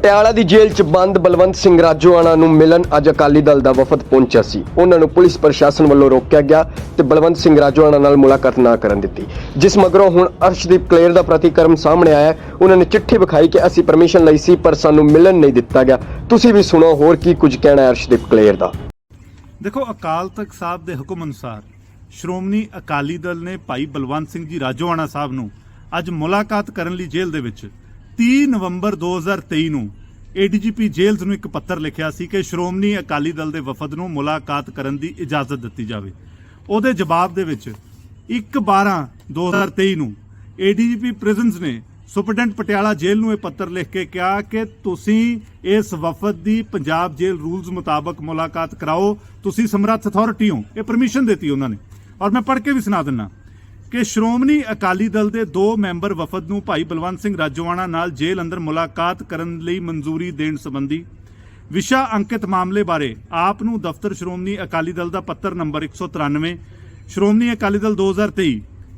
ਪਟਿਆਲਾ ਦੀ ਜੇਲ੍ਹ 'ਚ ਬੰਦ ਬਲਵੰਤ ਸਿੰਘ ਰਾਜੋਆਣਾ ਨੂੰ ਮਿਲਣ ਅੱਜ ਅਕਾਲੀ ਦਲ ਦਾ ਵਫਦ ਪਹੁੰਚਿਆ ਸੀ। ਉਹਨਾਂ ਨੂੰ ਪੁਲਿਸ ਪ੍ਰਸ਼ਾਸਨ ਵੱਲੋਂ ਰੋਕਿਆ ਗਿਆ ਤੇ ਬਲਵੰਤ ਸਿੰਘ ਰਾਜੋਆਣਾ ਨਾਲ ਮੁਲਾਕਾਤ ਨਾ ਕਰਨ ਦਿੱਤੀ। ਜਿਸ ਮਗਰੋਂ ਹੁਣ ਅਰਸ਼ਦੀਪ ਕਲੇਰ ਦਾ ਪ੍ਰਤੀਕਰਮ ਸਾਹਮਣੇ ਆਇਆ ਉਹਨਾਂ ਨੇ ਚਿੱਠੀ ਵਿਖਾਈ ਕਿ ਅਸੀਂ ਪਰਮਿਸ਼ਨ ਲਈ ਸੀ, ਪਰ ਸਾਨੂੰ ਮਿਲਣ ਨਹੀਂ ਦਿੱਤਾ ਗਿਆ। ਤੁਸੀਂ ਵੀ ਸੁਣੋ, ਹੋਰ ਕੀ ਕੁਝ ਕਹਿਣਾ ਹੈ ਅਰਸ਼ਦੀਪ ਕਲੇਰ ਦਾ? ਦੇਖੋ, ਅਕਾਲ ਤਖਤ ਸਾਹਿਬ ਦੇ ਹੁਕਮ ਅਨੁਸਾਰ ਸ਼੍ਰੋਮਣੀ ਅਕਾਲੀ ਦਲ ਨੇ ਭਾਈ ਬਲਵੰਤ ਸਿੰਘ ਜੀ ਰਾਜੋਆਣਾ ਸਾਹਿਬ ਨੂੰ ਅੱਜ ਮੁਲਾਕਾਤ ਕਰਨ ਲਈ ਜੇਲ੍ਹ ਦੇ ਵਿੱਚ 30 ਨਵੰਬਰ 2023 ਨੂੰ ਏਡੀਜੀਪੀ ਜੇਲਜ਼ ਨੂੰ ਇੱਕ ਪੱਤਰ ਲਿਖਿਆ ਸੀ ਕਿ ਸ਼੍ਰੋਮਣੀ ਅਕਾਲੀ ਦਲ ਦੇ ਵਫਦ ਨੂੰ ਮੁਲਾਕਾਤ ਕਰਨ ਦੀ ਇਜਾਜ਼ਤ ਦਿੱਤੀ ਜਾਵੇ। ਉਹਦੇ ਜਵਾਬ ਦੇ ਵਿੱਚ 1/12 2023 ਨੂੰ ਏਡੀਜੀਪੀ ਪ੍ਰਿਜ਼ਨਸ ਨੇ ਸੁਪਰਡੈਂਟ ਪਟਿਆਲਾ ਜੇਲ੍ਹ ਨੂੰ ਇਹ ਪੱਤਰ ਲਿਖ ਕੇ ਕਿਹਾ ਕਿ ਤੁਸੀਂ ਇਸ ਵਫਦ ਦੀ ਪੰਜਾਬ ਜੇਲ੍ਹ ਰੂਲਸ ਮੁਤਾਬਕ ਮੁਲਾਕਾਤ ਕਰਾਓ, ਤੁਸੀਂ ਸਮਰੱਥ ਅਥਾਰਟੀ ਹੋ। ਇਹ ਪਰਮਿਸ਼ਨ ਦਿੱਤੀ ਉਹਨਾਂ ਨੇ। ਔਰ ਮੈਂ ਪੜ੍ਹ ਕੇ ਵੀ ਸੁਣਾ ਦਿੰਨਾ ਕਿ ਸ਼੍ਰੋਮਣੀ ਅਕਾਲੀ ਦਲ ਦੇ ਦੋ ਮੈਂਬਰ ਵਫਦ ਨੂੰ ਭਾਈ ਬਲਵੰਤ ਸਿੰਘ ਰਾਜੋਆਣਾ ਨਾਲ ਜੇਲ੍ਹ ਅੰਦਰ ਮੁਲਾਕਾਤ ਕਰਨ ਲਈ ਮਨਜ਼ੂਰੀ ਦੇਣ ਸੰਬੰਧੀ ਵਿਸ਼ਾ ਅੰਕਿਤ ਮਾਮਲੇ ਬਾਰੇ ਆਪ ਨੂੰ ਦਫ਼ਤਰ ਸ਼੍ਰੋਮਣੀ ਅਕਾਲੀ ਦਲ ਦਾ ਪੱਤਰ ਨੰਬਰ 193 ਸ਼੍ਰੋਮਣੀ ਅਕਾਲੀ ਦਲ 2023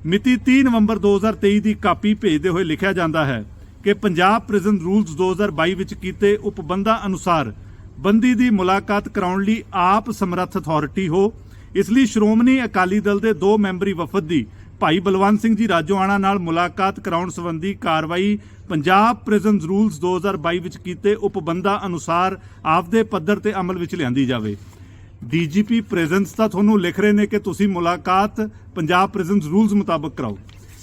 ਮਿਤੀ 30 ਨਵੰਬਰ 2023 ਦੀ ਕਾਪੀ ਭੇਜਦੇ ਹੋਏ ਲਿਖਿਆ ਜਾਂਦਾ ਹੈ ਕਿ ਪੰਜਾਬ ਪ੍ਰਿਜ਼ਨ ਰੂਲਸ 2022 ਵਿੱਚ ਕੀਤੇ ਉਪਬੰਧਾਂ ਅਨੁਸਾਰ ਬੰਦੀ ਦੀ ਮੁਲਾਕਾਤ ਕਰਾਉਣ ਲਈ ਆਪ ਸਮਰੱਥ ਅਥਾਰਟੀ ਹੋ, ਇਸ ਲਈ ਸ਼੍ਰੋਮਣੀ ਅਕਾਲੀ ਦਲ ਦੇ ਦੋ ਮੈਂਬਰੀ ਵਫਦ ਦੀ ਭਾਈ ਬਲਵੰਤ ਸਿੰਘ ਜੀ ਰਾਜੋਆਣਾ ਨਾਲ ਮੁਲਾਕਾਤ ਕਰਾਉਣ ਸੰਬੰਧੀ ਕਾਰਵਾਈ ਪੰਜਾਬ ਪ੍ਰਿਜ਼ਨਸ ਰੂਲਸ 2022 ਵਿੱਚ ਕੀਤੇ ਉਪਬੰਧਾਂ ਅਨੁਸਾਰ ਆਪਦੇ ਪੱਧਰ ਤੇ ਅਮਲ ਵਿੱਚ ਲਿਆਂਦੀ ਜਾਵੇ। ਡੀਜੀਪੀ ਪ੍ਰੈਜ਼ੈਂਸ ਤਾਂ ਤੁਹਾਨੂੰ ਲਿਖ ਰਹੇ ਨੇ ਕਿ ਤੁਸੀਂ ਮੁਲਾਕਾਤ ਪੰਜਾਬ ਪ੍ਰਿਜ਼ਨਸ ਰੂਲਸ ਮੁਤਾਬਕ ਕਰਾਓ।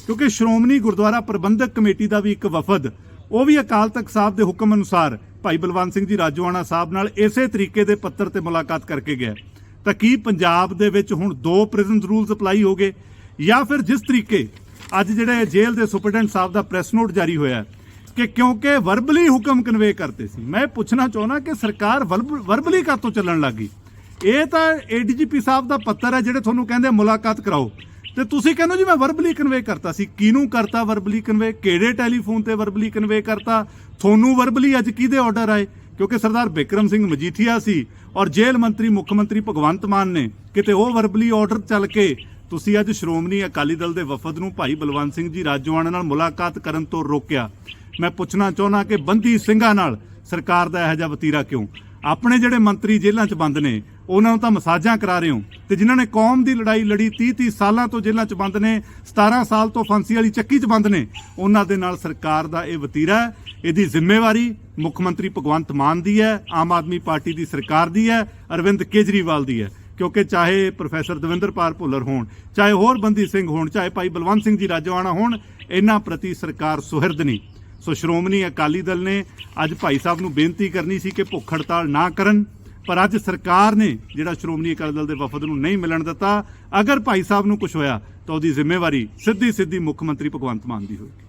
ਕਿਉਂਕਿ ਸ਼੍ਰੋਮਣੀ ਗੁਰਦੁਆਰਾ ਪ੍ਰਬੰਧਕ ਕਮੇਟੀ ਦਾ ਵੀ ਇੱਕ ਵਫਦ, ਉਹ ਵੀ ਅਕਾਲ ਤਖਤ ਸਾਹਿਬ ਦੇ ਹੁਕਮ ਅਨੁਸਾਰ ਭਾਈ ਬਲਵੰਤ ਸਿੰਘ ਜੀ ਰਾਜੋਆਣਾ ਸਾਹਿਬ ਨਾਲ ਇਸੇ ਤਰੀਕੇ ਦੇ ਪੱਤਰ ਤੇ ਮੁਲਾਕਾਤ ਕਰਕੇ ਗਿਆ। ਤਾਂ ਕੀ ਪੰਜਾਬ ਦੇ ਵਿੱਚ ਹੁਣ ਦੋ ਪ੍ਰਿਜ਼ਨਸ ਰੂਲਸ ਅਪਲਾਈ ਹੋ ਗਏ? ਜਾਂ ਫਿਰ ਜਿਸ ਤਰੀਕੇ ਅੱਜ ਜਿਹੜੇ ਜੇਲ੍ਹ ਦੇ ਸੁਪਰਡੈਂਟ ਸਾਹਿਬ ਦਾ ਪ੍ਰੈਸ ਨੋਟ ਜਾਰੀ ਹੋਇਆ ਕਿ ਕਿਉਂਕਿ ਵਰਬਲੀ ਹੁਕਮ ਕਨਵੇ ਕਰਤੇ ਸੀ। ਮੈਂ ਪੁੱਛਣਾ ਚਾਹੁੰਦਾ ਕਿ ਸਰਕਾਰ ਵਰਬਲੀ ਕਾਤੋਂ ਚੱਲਣ ਲੱਗੀ ਇਹ ਤਾਂ ਏਡੀਜੀਪੀ ਸਾਹਿਬ ਦਾ ਪੱਤਰ ਹੈ ਜਿਹੜੇ ਤੁਹਾਨੂੰ ਕਹਿੰਦੇ ਮੁਲਾਕਾਤ ਕਰਾਓ। ਤੇ ਤੁਸੀਂ ਕਹਿੰਦੇ ਹੋ ਜੀ, ਮੈਂ ਵਰਬਲੀ ਕਨਵੇ ਕਰਤਾ ਸੀ। ਕਿਹਨੂੰ ਕਰਤਾ ਵਰਬਲੀ ਕਨਵੇ ਕਿਹੜੇ ਟੈਲੀਫੋਨ ਤੇ ਵਰਬਲੀ ਕਨਵੇ ਕਰਤਾ? ਤੁਹਾਨੂੰ ਵਰਬਲੀ ਅੱਜ ਕਿਹਦੇ ਆਰਡਰ ਆਏ? ਕਿਉਂਕਿ ਸਰਦਾਰ ਬਿਕਰਮ ਸਿੰਘ ਮਜੀਠੀਆ ਸੀ ਔਰ ਜੇਲ੍ਹ ਮੰਤਰੀ ਮੁੱਖ ਮੰਤਰੀ ਭਗਵੰਤ ਮਾਨ ਨੇ ਕਿਤੇ ਉਹ ਵਰਬਲੀ ਆਰਡਰ ਚੱਲ ਕੇ ਤੁਸੀਂ ਅੱਜ ਸ਼੍ਰੋਮਣੀ ਅਕਾਲੀ ਦਲ ਦੇ ਵਫਦ ਨੂੰ ਭਾਈ ਬਲਵੰਤ ਸਿੰਘ ਜੀ ਰਾਜੋਆਣਾ ਨਾਲ ਮੁਲਾਕਾਤ ਕਰਨ ਤੋਂ ਰੋਕਿਆ। ਮੈਂ ਪੁੱਛਣਾ ਚਾਹੁੰਦਾ ਕਿ ਬੰਦੀ ਸਿੰਘਾਂ ਨਾਲ ਸਰਕਾਰ ਦਾ ਇਹੋ ਜਿਹਾ ਵਤੀਰਾ ਕਿਉਂ? ਆਪਣੇ ਜਿਹੜੇ ਮੰਤਰੀ ਜੇਲ੍ਹਾਂ 'ਚ ਬੰਦ ਨੇ, ਉਹਨਾਂ ਨੂੰ ਤਾਂ ਮਸਾਜਾਂ ਕਰਾ ਰਹੇ ਹੋ ਤੇ ਜਿਨ੍ਹਾਂ ਨੇ ਕੌਮ ਦੀ ਲੜਾਈ ਲੜੀ 30 30 ਸਾਲਾਂ ਤੋਂ ਜੇਲ੍ਹਾਂ 'ਚ ਬੰਦ ਨੇ 17 ਸਾਲ ਤੋਂ ਫਾਂਸੀ ਵਾਲੀ ਚੱਕੀ 'ਚ ਬੰਦ ਨੇ, ਉਹਨਾਂ ਦੇ ਨਾਲ ਸਰਕਾਰ ਦਾ ਇਹ ਵਤੀਰਾ ਹੈ, ਇਹਦੀ ਜ਼ਿੰਮੇਵਾਰੀ ਮੁੱਖ ਮੰਤਰੀ ਭਗਵੰਤ ਮਾਨ ਦੀ ਹੈ, ਆਮ ਆਦਮੀ ਪਾਰਟੀ ਦੀ ਸਰਕਾਰ ਦੀ ਹੈ, ਅਰਵਿੰਦ ਕੇਜਰੀਵਾਲ ਦੀ ਹੈ। ਕਿਉਂਕਿ ਚਾਹੇ ਪ੍ਰੋਫੈਸਰ ਦਵਿੰਦਰਪਾਲ ਭੁੱਲਰ ਹੋਣ, ਚਾਹੇ ਹੋਰ ਬੰਦੀ ਸਿੰਘ ਹੋਣ, ਚਾਹੇ ਭਾਈ ਬਲਵੰਤ ਸਿੰਘ ਜੀ ਰਾਜੋਆਣਾ ਹੋਣ, ਇਹਨਾਂ ਪ੍ਰਤੀ ਸਰਕਾਰ ਸੁਹਿਰਦ ਨਹੀਂ। ਸੋ ਸ਼੍ਰੋਮਣੀ ਅਕਾਲੀ ਦਲ ਨੇ ਅੱਜ ਭਾਈ ਸਾਹਿਬ ਨੂੰ ਬੇਨਤੀ ਕਰਨੀ ਸੀ ਕਿ ਭੁੱਖ ਹੜਤਾਲ ਨਾ ਕਰਨ, ਪਰ ਅੱਜ ਸਰਕਾਰ ਨੇ ਜਿਹੜਾ ਸ਼੍ਰੋਮਣੀ ਅਕਾਲੀ ਦਲ ਦੇ ਵਫਦ ਨੂੰ ਨਹੀਂ ਮਿਲਣ ਦਿੱਤਾ, ਅਗਰ ਭਾਈ ਸਾਹਿਬ ਨੂੰ ਕੁਝ ਹੋਇਆ ਤਾਂ ਉਹਦੀ ਜ਼ਿੰਮੇਵਾਰੀ ਸਿੱਧੀ ਸਿੱਧੀ ਮੁੱਖ ਮੰਤਰੀ ਭਗਵੰਤ ਮਾਨ ਦੀ ਹੋਏਗੀ।